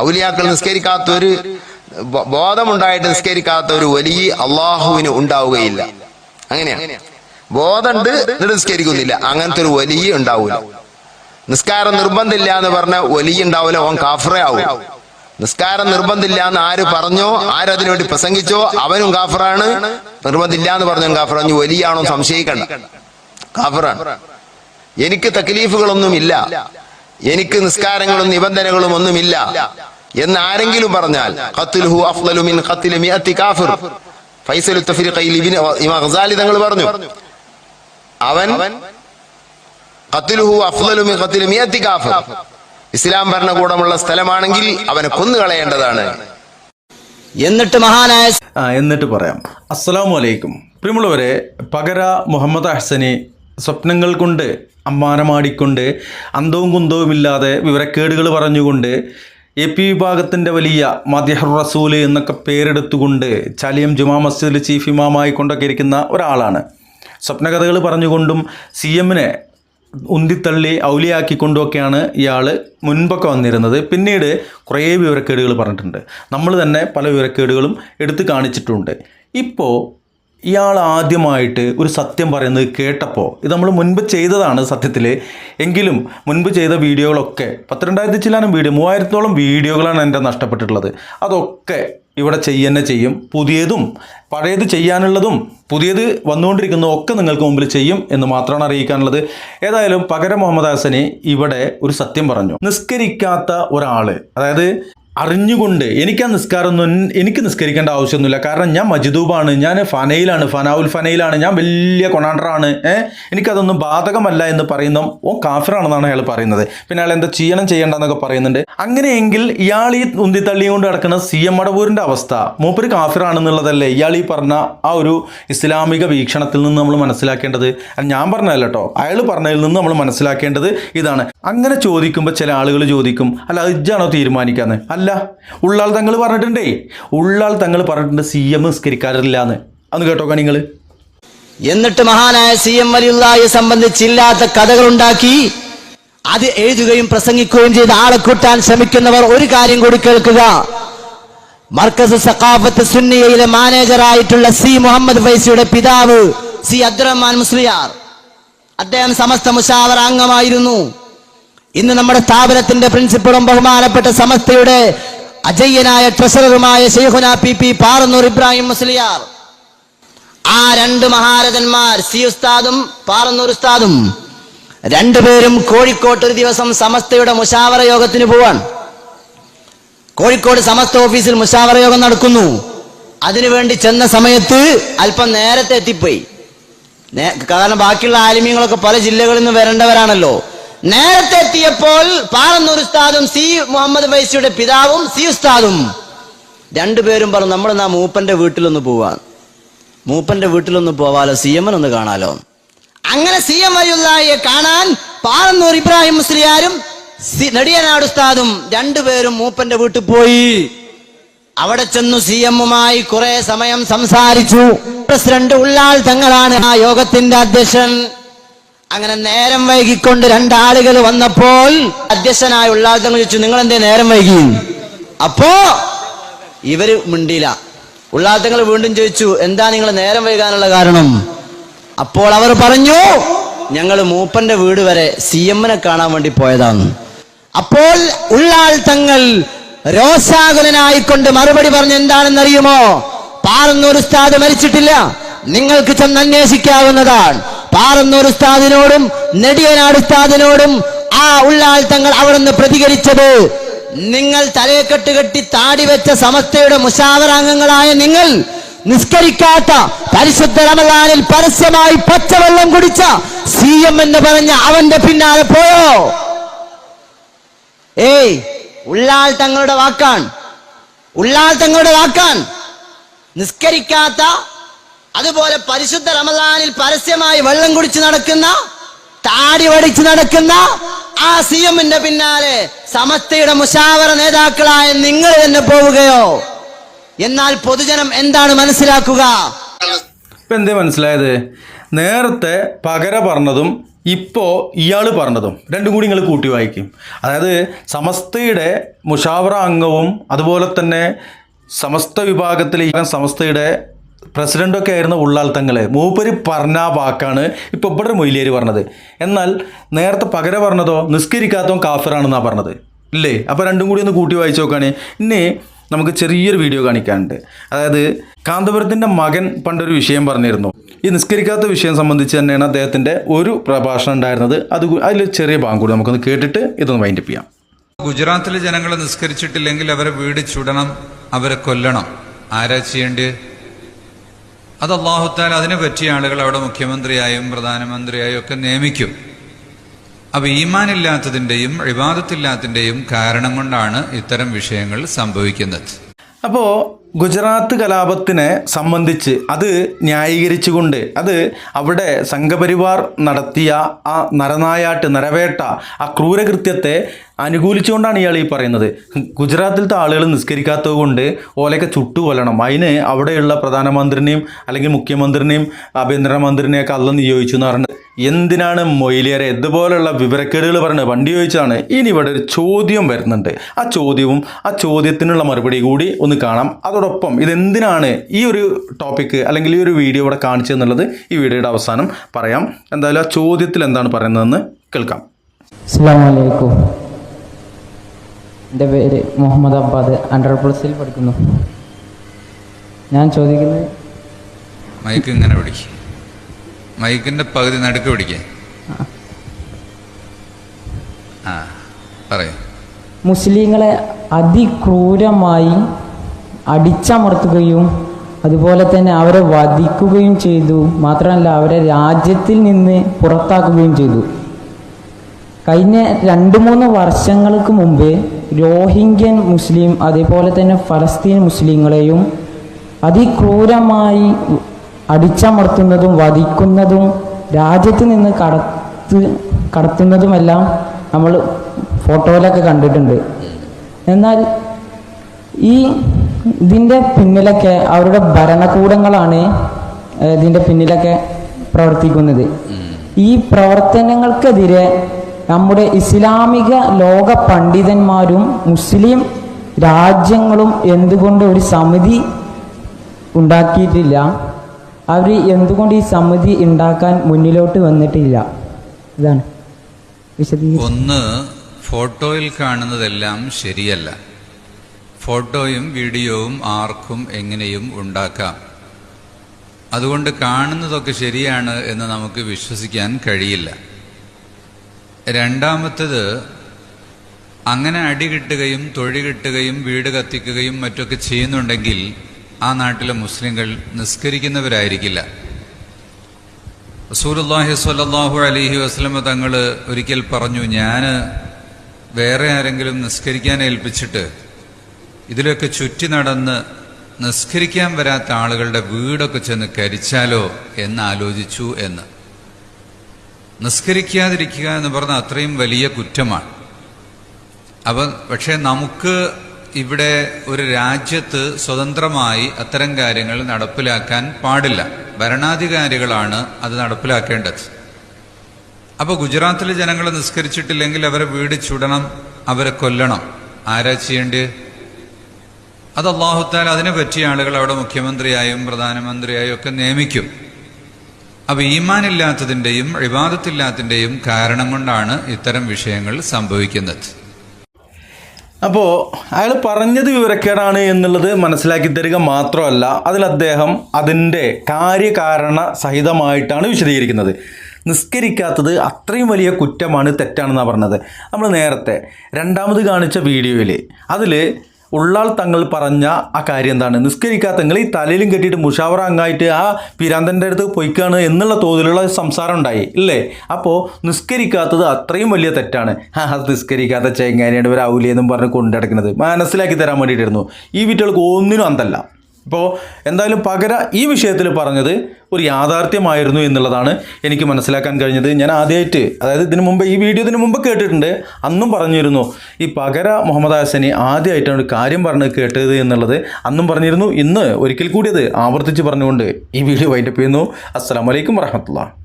ഔലിയാക്കൾ നിസ്കരിക്കാത്ത ഒരു ബോ- ബോധമുണ്ടായിട്ട് നിസ്കരിക്കാത്ത ഒരു വലിയ അള്ളാഹുവിന് ഉണ്ടാവുകയില്ല. അങ്ങനെയാ. ബോധമുണ്ട് നിസ്കരിക്കുന്നില്ല. അങ്ങനത്തെ ഒരു വലിയ ഉണ്ടാവൂല. നിസ്കാരം നിർബന്ധമില്ല എന്ന് പറഞ്ഞ വലിയ ഉണ്ടാവില്ല ഓൻ കാഫറേ ആവും നിസ്കാരം നിർബന്ധമില്ല എന്ന് ആര് പറഞ്ഞോ ആരതിനു വേണ്ടി പ്രസംഗിച്ചോ അവനും കാഫറാണ്. നിർബന്ധമില്ല എന്ന് പറഞ്ഞു കാഫറാണ്. വലിയാണോ സംശയിക്കണ്ട. കാഫറാണ്. എനിക്ക് തക്ലീഫുകളൊന്നും ഇല്ല. എനിക്ക് നിസ്കാരങ്ങളും നിബന്ധനകളും ഒന്നുമില്ല എന്ന് ആരെങ്കിലും പറഞ്ഞാൽ ഖത്ലുഹു അഫ്ളലു മിൻ ഖത്ലി മിഅത്തി കാഫിർ. ഫൈസൽ തഫ്രീഖയിൽ ഇബ്നു ഇമാം ഗസാലി തങ്ങൾ പറഞ്ഞു അവൻ ഖത്ലുഹു അഫ്ളലു മിൻ ഖത്ലി മിഅത്തി കാഫിർ. ഇസ്ലാം ഭരണകൂടമുള്ള സ്ഥലമാണെങ്കിൽ അവനെ കൊന്നുകളയേണ്ടതാണ്. എന്നിട്ട് മഹാനായ എന്നിട്ട് പറയാം. അസ്സലാമു അലൈക്കും. പ്രിയമുള്ളവരെ പകര മുഹമ്മദ് അഹ്സനി സ്വപ്നങ്ങൾ കൊണ്ട് അമ്മാനമാടിക്കൊണ്ട് അന്തവും കുന്തവുമില്ലാതെ വിവരക്കേടുകൾ പറഞ്ഞുകൊണ്ട് എ പി വിഭാഗത്തിന്റെ വലിയ മദ്യഹർ റസൂൽ എന്നൊക്കെ പേരെടുത്തുകൊണ്ട് ചാലിയം ജുമാ മസ്ജിദിൽ ചീഫ് ഇമാമായി കൊണ്ടൊക്കെ ഇരിക്കുന്ന ഒരാളാണ്. സ്വപ്നകഥകൾ പറഞ്ഞുകൊണ്ടും സി എമ്മിനെ ഉന്തിത്തള്ളി ഔലിയാക്കിക്കൊണ്ടുമൊക്കെയാണ് ഇയാൾ മുൻപൊക്കെ വന്നിരുന്നത്. പിന്നീട് കുറേ വിവരക്കേടുകൾ പറഞ്ഞിട്ടുണ്ട്. നമ്മൾ തന്നെ പല വിവരക്കേടുകളും എടുത്തു കാണിച്ചിട്ടുണ്ട്. ഇപ്പോൾ ഇയാൾ ആദ്യമായിട്ട് ഒരു സത്യം പറയുന്നത് കേട്ടപ്പോൾ ഇത് നമ്മൾ മുൻപ് ചെയ്തതാണ് സത്യത്തിൽ എങ്കിലും മുൻപ് ചെയ്ത വീഡിയോകളൊക്കെ പത്തിരണ്ടായിരത്തി ചില്ലാനും വീഡിയോ മൂവായിരത്തോളം വീഡിയോകളാണ് എന്റെ നഷ്ടപ്പെട്ടിട്ടുള്ളത്. അതൊക്കെ ഇവിടെ ചെയ്യന്നെ ചെയ്യും. പുതിയതും പഴയത് ചെയ്യാനുള്ളതും പുതിയത് വന്നുകൊണ്ടിരിക്കുന്നതും ഒക്കെ നിങ്ങൾക്ക് മുമ്പിൽ ചെയ്യും എന്ന് മാത്രമാണ് അറിയിക്കാനുള്ളത്. ഏതായാലും പകരം മുഹമ്മദ് ഹസനി ഇവിടെ ഒരു സത്യം പറഞ്ഞു. നിസ്കരിക്കാത്ത ഒരാൾ അതായത് അറിഞ്ഞുകൊണ്ട് എനിക്ക് ആ നിസ്കാരമൊന്നും എനിക്ക് നിസ്കരിക്കേണ്ട ആവശ്യമൊന്നുമില്ല. കാരണം ഞാൻ മജിദൂബാണ്. ഞാൻ ഫനയിലാണ്. ഫനാവുൽ ഫനയിലാണ്. ഞാൻ വലിയ കൊണാണ്ടറാണ്. ഏഹ് എനിക്കതൊന്നും ബാധകമല്ല എന്ന് പറയുന്ന ഓ കാഫിറാണെന്നാണ് അയാൾ പറയുന്നത്. പിന്നെ അയാൾ എന്താ ചെയ്യണം ചെയ്യേണ്ടെന്നൊക്കെ പറയുന്നുണ്ട്. അങ്ങനെയെങ്കിൽ ഇയാൾ ഈ ഉന്തിത്തള്ളിയും കൊണ്ട് കിടക്കുന്ന സി എം മടവൂരിന്റെ അവസ്ഥ മൂപ്പര് കാഫിറാണെന്നുള്ളതല്ലേ? ഇയാൾ ഈ പറഞ്ഞ ആ ഒരു ഇസ്ലാമിക വീക്ഷണത്തിൽ നിന്ന് നമ്മൾ മനസ്സിലാക്കേണ്ടത്. ഞാൻ പറഞ്ഞതല്ല അയാൾ പറഞ്ഞതിൽ നിന്ന് നമ്മൾ മനസ്സിലാക്കേണ്ടത് ഇതാണ്. അങ്ങനെ ചോദിക്കുമ്പോൾ ചില ആളുകൾ ചോദിക്കും അല്ല ഇജ്ജാണോ തീരുമാനിക്കാന്ന്? അല്ല ഉള്ളാൾ തങ്ങൾ പറഞ്ഞിട്ടുണ്ടേ. ഉള്ളാൾ തങ്ങൾ പറഞ്ഞിട്ടുണ്ട് സി എം നിസ്കരിക്കാറില്ല എന്ന് അന്ന് കേട്ടോക്കാം നിങ്ങൾ എന്നിട്ട് മഹാനായ സി എം വലിയുള്ളയെ സംബന്ധിച്ചില്ലാത്ത കഥകൾ ഉണ്ടാക്കി അത് എഴുതുകയും പ്രസംഗിക്കുകയും ചെയ്ത് ആളെ കൂട്ടാൻ ശ്രമിക്കുന്നവർ ഒരു കാര്യം കൂടി കേൾക്കുക. മർക്കസ് സഖാഫത്ത് സുന്നിയയിലെ മാനേജറായിട്ടുള്ള സി മുഹമ്മദ് ഫൈസിയുടെ പിതാവ് സി അബ്ദുറഹ്മാൻ മുസ്ലിയാർ. അദ്ദേഹം സമസ്ത മുഷാവർ അംഗമായിരുന്നു. ഇന്ന് നമ്മുടെ സ്ഥാപനത്തിന്റെ പ്രിൻസിപ്പളും ബഹുമാനപ്പെട്ട സമസ്തയുടെ അജയ്യനായ ട്രഷററുമായ ഷെയ്ഖുന പി പി പാറന്നൂർ ഇബ്രാഹിം മുസ്ലിയാർ ആ രണ്ട് മഹാരഥന്മാർ സി ഉസ്താദും പാറന്നൂർ ഉസ്താദും രണ്ടുപേരും കോഴിക്കോട്ട് ഒരു ദിവസം സമസ്തയുടെ മുഷാവറ യോഗത്തിന് പോവാൻ കോഴിക്കോട് സമസ്ത ഓഫീസിൽ മുഷാവറ യോഗം നടക്കുന്നു. അതിനുവേണ്ടി ചെന്ന സമയത്ത് അല്പം നേരത്തെ എത്തിപ്പോയി. കാരണം ബാക്കിയുള്ള ആലിമ്യങ്ങളൊക്കെ പല ജില്ലകളിൽ നിന്ന് വരേണ്ടവരാണല്ലോ. നേരത്തെ എത്തിയപ്പോൾ പാറന്നൂർ ഉസ്താദും സി മുഹമ്മദ് ഫൈസിയുടെ പിതാവും സി ഉസ്താദും. രണ്ടുപേരും പറഞ്ഞു നമ്മൾ നാ മൂപ്പന്റെ വീട്ടിലൊന്ന് പോവാൻ മൂപ്പന്റെ വീട്ടിലൊന്ന് പോവാലോ സി എമ്മൻ ഒന്ന് കാണാലോ. അങ്ങനെ സി എം അലിയുള്ളയെ കാണാൻ പാറന്നൂർ ഇബ്രാഹിം മുസ്ലിയാരും നെടിയനാട് ഉസ്താദും രണ്ടുപേരും മൂപ്പന്റെ വീട്ടിൽ പോയി. അവിടെ ചെന്നു സി എമ്മുമായി കുറെ സമയം സംസാരിച്ചു. പ്രസിഡന്റ് ഉള്ളാൾ തങ്ങളാണ് ആ യോഗത്തിന്റെ അധ്യക്ഷൻ. അങ്ങനെ നേരം വൈകിക്കൊണ്ട് രണ്ടാളുകൾ വന്നപ്പോൾ അധ്യക്ഷനായ ഉള്ളാൾ ചോദിച്ചു നിങ്ങൾ എന്തേ നേരം വൈകി? അപ്പോ ഇവർ മിണ്ടിയില്ല. ഉള്ളാൾ തങ്ങൾ വീണ്ടും ചോദിച്ചു എന്താ നിങ്ങൾ നേരം വൈകാനുള്ള കാരണം? അപ്പോൾ അവർ പറഞ്ഞു ഞങ്ങൾ മൂപ്പന്റെ വീട് വരെ സി എമ്മിനെ കാണാൻ വേണ്ടി പോയതാണ്. അപ്പോൾ ഉള്ളാൾ തങ്ങൾ രോഷാകുലനായിക്കൊണ്ട് മറുപടി പറഞ്ഞു എന്താണെന്നറിയുമോ? പാറന്നൂർ ഉസ്താദ് മരിച്ചിട്ടില്ല. നിങ്ങൾക്ക് ചെന്ന് അന്വേഷിക്കാവുന്നതാണ്. പാറന്നൂർ ഉസ്താദിനോടും നെടിയനാട് ഉസ്താദിനോടും ആ ഉള്ളാൽ തങ്ങൾ അവിടെ നിന്ന് പ്രതികരിച്ചത്. നിങ്ങൾ തലയെക്കെട്ട് കെട്ടി താടി വെച്ച സമസ്തയുടെ മുഷാവറാംഗങ്ങളായ നിങ്ങൾ നിസ്കരിക്കാത്ത പരിശുദ്ധ റമദാനിൽ പരസ്യമായി പച്ചവെള്ളം കുടിച്ച സി എം എന്ന് പറഞ്ഞ അവന്റെ പിന്നാലെ പോയോ? ഏയ് ഉള്ളാൽ തങ്ങളുടെ വാക്കാൻ ഉള്ളാൽ തങ്ങളുടെ വാക്കാൻ നിസ്കരിക്കാത്ത അതുപോലെ പരിശുദ്ധ റമദാനിൽ പരസ്യമായി വെള്ളം കുടിച്ച് നടക്കുന്ന താടി വടിച്ച് നടക്കുന്ന ആ സി എമ്മിന്റെ പിന്നാലെ സമസ്തയുടെ മുഷാവറ നേതാക്കളായ നിങ്ങൾ തന്നെ പോവുകയോ? എന്നാൽ പൊതുജനം എന്താണ് മനസ്സിലാക്കുക? ഇപ്പൊ എന്തേ മനസ്സിലായത്? നേരത്തെ പകര പറഞ്ഞതും ഇപ്പോൾ ഇയാൾ പറഞ്ഞതും രണ്ടും കൂടി നിങ്ങൾ കൂട്ടി വായിക്കും. അതായത് സമസ്തയുടെ മുഷാവറ അംഗവും അതുപോലെ തന്നെ സമസ്ത വിഭാഗത്തിലെ സമസ്തയുടെ പ്രസിഡന്റൊക്കെ ആയിരുന്ന ഉള്ളാൽ തങ്ങളെ മൂപ്പര് പറഞ്ഞ വാക്കാണ് ഇപ്പോൾ ഇവിടെ മൊയിലേര് പറഞ്ഞത്. എന്നാൽ നേരത്തെ പകരം പറഞ്ഞതോ നിസ്കരിക്കാത്തവൻ കാഫിറാണെന്നാണ് പറഞ്ഞത്. ഇല്ലേ? അപ്പോൾ രണ്ടും കൂടി ഒന്ന് കൂട്ടി വായിച്ചു നോക്കുകയാണെങ്കിൽ ഇനി നമുക്ക് ചെറിയൊരു വീഡിയോ കാണിക്കാനുണ്ട്. അതായത് കാന്തപുരത്തിന്റെ മകൻ പണ്ടൊരു വിഷയം പറഞ്ഞിരുന്നു. ഈ നിസ്കരിക്കാത്ത വിഷയം സംബന്ധിച്ച് തന്നെയാണ് അദ്ദേഹത്തിന്റെ ഒരു പ്രഭാഷണം ഉണ്ടായിരുന്നത്. അത് അതിൽ ചെറിയ ഭാഗം കൂടി നമുക്കൊന്ന് കേട്ടിട്ട് ഇതൊന്ന് വൈൻഡപ്പ് ചെയ്യാം. ഗുജറാത്തിലെ ജനങ്ങൾ നിസ്കരിച്ചിട്ടില്ലെങ്കിൽ അവരെ വീട് ചുടണം അവരെ കൊല്ലണം. ആരാ ചെയ്യേണ്ടത്? അത് അള്ളാഹുത്താൽ അതിനെ പറ്റിയ ആളുകൾ അവിടെ മുഖ്യമന്ത്രിയായും പ്രധാനമന്ത്രിയായും ഒക്കെ നിയമിക്കും. അപ്പൊ ഈമാനില്ലാത്തതിന്റെയും ഇബാദത്തില്ലാത്തതിന്റെയും കാരണം കൊണ്ടാണ് ഇത്തരം വിഷയങ്ങൾ സംഭവിക്കുന്നത്. അപ്പോൾ ഗുജറാത്ത് കലാപത്തിനെ സംബന്ധിച്ച് അത് ന്യായീകരിച്ചുകൊണ്ട് അത് അവിടെ സംഘപരിവാർ നടത്തിയ ആ നരനായാട്ട് നരവേട്ട ആ ക്രൂരകൃത്യത്തെ അനുകൂലിച്ചുകൊണ്ടാണ് ഇയാൾ ഈ പറയുന്നത്. ഗുജറാത്തിലത്തെ ആളുകൾ നിസ്കരിക്കാത്തത് കൊണ്ട് ഓലയൊക്കെ ചുട്ടുകൊല്ലണം. അതിന് അവിടെയുള്ള പ്രധാനമന്ത്രിനെയും അല്ലെങ്കിൽ മുഖ്യമന്ത്രിനെയും ആഭ്യന്തരമന്ത്രിനെയൊക്കെ അല്ല നിയോഗിച്ചു എന്ന് പറഞ്ഞത്. എന്തിനാണ് മൊയിലിയരെ ഇതുപോലുള്ള വിവരക്കേടുകൾ പറയുന്നത്? വണ്ടി ചോദിച്ചാണ്. ഇനി ഇവിടെ ഒരു ചോദ്യം വരുന്നുണ്ട്. ആ ചോദ്യവും ആ ചോദ്യത്തിനുള്ള മറുപടി കൂടി ഒന്ന് കാണാം. അതോടൊപ്പം ഇതെന്തിനാണ് ഈ ഒരു ടോപ്പിക്ക് അല്ലെങ്കിൽ ഈ ഒരു വീഡിയോ ഇവിടെ കാണിച്ചതെന്നുള്ളത് ഈ വീഡിയോയുടെ അവസാനം പറയാം. എന്തായാലും ആ ചോദ്യത്തിൽ എന്താണ് പറയുന്നതെന്ന് കേൾക്കാം. അസ്സാമലൈക്കും എന്റെ പേര് മുഹമ്മദ് അബ്ബാദ് അണ്ടർ പ്ലസിൽ പഠിക്കുന്നു. ഞാൻ ചോദിക്കുന്നത് മൈക്ക് ഇങ്ങനെ പിടിക്കും. മൈക്കിന്റെ പകുതി നടുക്ക് പിടിക്കേ. ആ പറയൂ. മുസ്ലിങ്ങളെ അതിക്രൂരമായി അടിച്ചമർത്തുകയും അതുപോലെ തന്നെ അവരെ വധിക്കുകയും ചെയ്തു. മാത്രമല്ല അവരെ രാജ്യത്തിൽ നിന്ന് പുറത്താക്കുകയും ചെയ്തു. കഴിഞ്ഞ രണ്ട് മൂന്ന് വർഷങ്ങൾക്ക് മുമ്പ് രോഹിംഗ്യൻ മുസ്ലിം അതേപോലെ തന്നെ ഫലസ്തീൻ മുസ്ലിങ്ങളെയും അതിക്രൂരമായി അടിച്ചമർത്തുന്നതും വധിക്കുന്നതും രാജ്യത്ത് നിന്ന് കടത്ത് കടത്തുന്നതുമെല്ലാം നമ്മൾ ഫോട്ടോയിലൊക്കെ കണ്ടിട്ടുണ്ട്. എന്നാൽ ഈ ഇതിന്റെ പിന്നിലൊക്കെ അവരുടെ ഭരണകൂടങ്ങളാണ് ഇതിന്റെ പിന്നിലൊക്കെ പ്രവർത്തിക്കുന്നത്. ഈ പ്രവർത്തനങ്ങൾക്കെതിരെ നമ്മുടെ ഇസ്ലാമിക ലോക പണ്ഡിതന്മാരും മുസ്ലിം രാജ്യങ്ങളും എന്തുകൊണ്ട് ഒരു സമിതി ഉണ്ടാക്കിയിട്ടില്ല? അവർ എന്തുകൊണ്ട് ഈ സമിതി ഉണ്ടാക്കാൻ മുന്നിലോട്ട് വന്നിട്ടില്ല? ഇതാണ് ഒന്ന് ഫോട്ടോയിൽ കാണുന്നതെല്ലാം ശരിയല്ല. ഫോട്ടോയും വീഡിയോവും ആർക്കും എങ്ങനെയും ഉണ്ടാക്കാം. അതുകൊണ്ട് കാണുന്നതൊക്കെ ശരിയാണ് എന്ന് നമുക്ക് വിശ്വസിക്കാൻ കഴിയില്ല. രണ്ടാമത്തത് അങ്ങനെ അടി കിട്ടുകയും തൊഴി കിട്ടുകയും വീട് കത്തിക്കുകയും മറ്റൊക്കെ ചെയ്യുന്നുണ്ടെങ്കിൽ ആ നാട്ടിലെ മുസ്ലിങ്ങൾ നിസ്കരിക്കുന്നവരായിരിക്കില്ല. റസൂലുള്ളാഹി സ്വല്ലല്ലാഹു അലൈഹി വസ്ലമ തങ്ങൾ ഒരിക്കൽ പറഞ്ഞു ഞാൻ വേറെ ആരെങ്കിലും നിസ്കരിക്കാൻ ഏൽപ്പിച്ചിട്ട് ഇതിലൊക്കെ ചുറ്റി നടന്ന് നിസ്കരിക്കാൻ വരാത്ത ആളുകളുടെ വീടൊക്കെ ചെന്ന് കരിച്ചാലോ എന്ന് ആലോചിച്ചു എന്ന്. നിസ്കരിക്കാതിരിക്കുക എന്ന് പറഞ്ഞാൽ അത്രയും വലിയ കുറ്റമാണ്. അപ്പം പക്ഷേ നമുക്ക് ഇവിടെ ഒരു രാജ്യത്ത് സ്വതന്ത്രമായി അത്തരം കാര്യങ്ങൾ നടപ്പിലാക്കാൻ പാടില്ല. ഭരണാധികാരികളാണ് അത് നടപ്പിലാക്കേണ്ടത്. അപ്പോൾ ഗുജറാത്തിലെ ജനങ്ങൾ നിസ്കരിച്ചിട്ടില്ലെങ്കിൽ അവരെ വീട് ചുടണം അവരെ കൊല്ലണം. ആരാ ചെയ്യേണ്ടത്? അത് അള്ളാഹുത്താൽ അതിനെ പറ്റിയ ആളുകൾ അവിടെ മുഖ്യമന്ത്രിയായും പ്രധാനമന്ത്രിയായും ഒക്കെ നിയമിക്കും. അപ്പൊ ഈമാനില്ലാത്തതിന്റെയും ഇബാദത്തില്ലാത്തതിന്റെയും കാരണം കൊണ്ടാണ് ഇത്തരം വിഷയങ്ങൾ സംഭവിക്കുന്നത്. അപ്പോൾ അയാൾ പറഞ്ഞത് വിവരക്കേടാണ് എന്നുള്ളത് മനസ്സിലാക്കി തരിക മാത്രമല്ല അതിൽ അദ്ദേഹം അതിന്റെ കാര്യകാരണ സഹിതമായിട്ടാണ് വിശദീകരിക്കുന്നത്. നിസ്കരിക്കാത്തത് അത്രയും വലിയ കുറ്റമാണ് തെറ്റാണെന്നാണ് പറഞ്ഞത്. നമ്മൾ നേരത്തെ രണ്ടാമത് കാണിച്ച വീഡിയോയിൽ അതിൽ ഉള്ളാൾ തങ്ങൾ പറഞ്ഞ ആ കാര്യം എന്താണ് നിസ്കരിക്കാത്ത നിങ്ങൾ ഈ തലയിലും കെട്ടിയിട്ട് മുഷാവറ അങ്ങായിട്ട് ആ പിരാന്തന്റെ അടുത്ത് പൊയ്ക്കാണ് എന്നുള്ള തോതിലുള്ള സംസാരം ഉണ്ടായി ഇല്ലേ? അപ്പോൾ നിസ്കരിക്കാത്തത് അത്രയും വലിയ തെറ്റാണ്. അത് നിസ്കരിക്കാത്ത ചെങ്ങാനിയാണ് ഇവർ ഔലിയെന്നും പറഞ്ഞ് കൊണ്ടിടക്കുന്നത് മനസ്സിലാക്കി തരാൻ വേണ്ടിയിട്ടായിരുന്നു. ഈ വീട്ടുകൾക്ക് ഒന്നിനും അന്തല്ല. ഇപ്പോൾ എന്തായാലും പകര ഈ വിഷയത്തിൽ പറഞ്ഞത് ഒരു യാഥാർത്ഥ്യമായിരുന്നു എന്നുള്ളതാണ് എനിക്ക് മനസ്സിലാക്കാൻ കഴിഞ്ഞത്. ഞാൻ ആദ്യമായിട്ട് അതായത് ഇതിനു മുമ്പ് ഈ വീഡിയോ ഇതിനു മുമ്പ് കേട്ടിട്ടുണ്ട്. അന്നും പറഞ്ഞിരുന്നു. ഈ പകര മുഹമ്മദ് ഹാസനി ആദ്യമായിട്ടാണ് ഒരു കാര്യം പറഞ്ഞ് കേട്ടത് എന്നുള്ളത് അന്നും പറഞ്ഞിരുന്നു. ഇന്ന് ഒരിക്കൽ കൂടി അത് ആവർത്തിച്ച് പറഞ്ഞുകൊണ്ട് ഈ വീഡിയോ വൈൻഡപ്പ് ചെയ്യുന്നു. അസ്സാം വലൈക്കും വറഹമത്തുള്ള